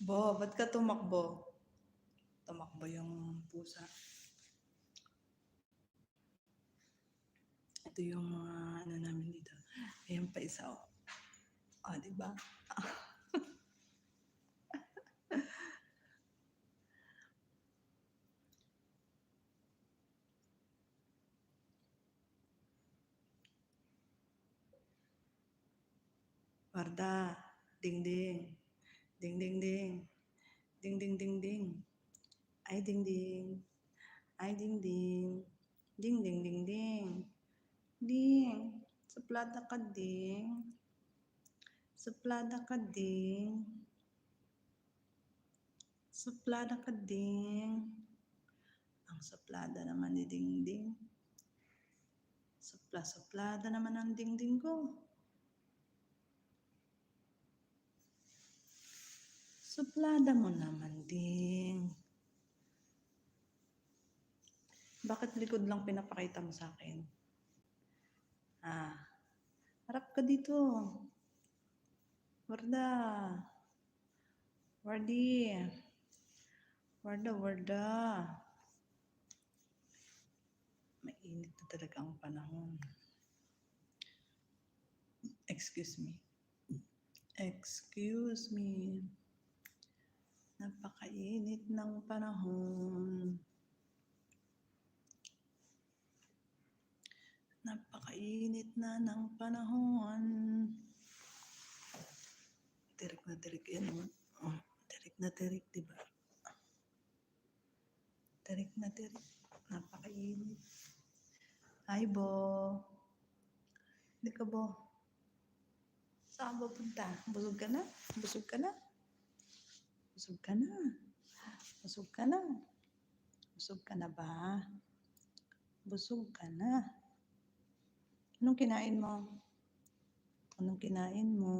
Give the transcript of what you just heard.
Bo, ba't ka tumakbo? Tumakbo yung pusa. Ito yung mga ano namin dito. Ayan pa isa. Oh, oh di ba? Warda, ding ding. Ding ding ding. Ding ding ding ding. Ay ding ding. Ay ding ding. Ding ding ding ding. Ding. Suplada ka ding. Suplada ka ding. Suplada ka ding. Ang suplada naman ni Ding Ding. Supla-suplada naman ang Ding Ding ko. Suplada mo naman, Ding. Bakit likod lang pinapakita mo sa akin? Ah, harap ka dito. Warda. Wardi. Warda, warda. Mainit na talaga ang panahon. Excuse me. Excuse me. Napakainit ng panahon. Napakainit na ng panahon. Tirik na tirik yan. Oh, tirik na tirik, di ba? Tirik na tirik. Napakainit. Hi, Bo. Hindi ka, Bo. Saan ba punta? Busog ka na? Busog ka na? Busog ka na? Busog ka na? Busog ka na ba? Busog ka na? Anong kinain mo? Anong kinain mo?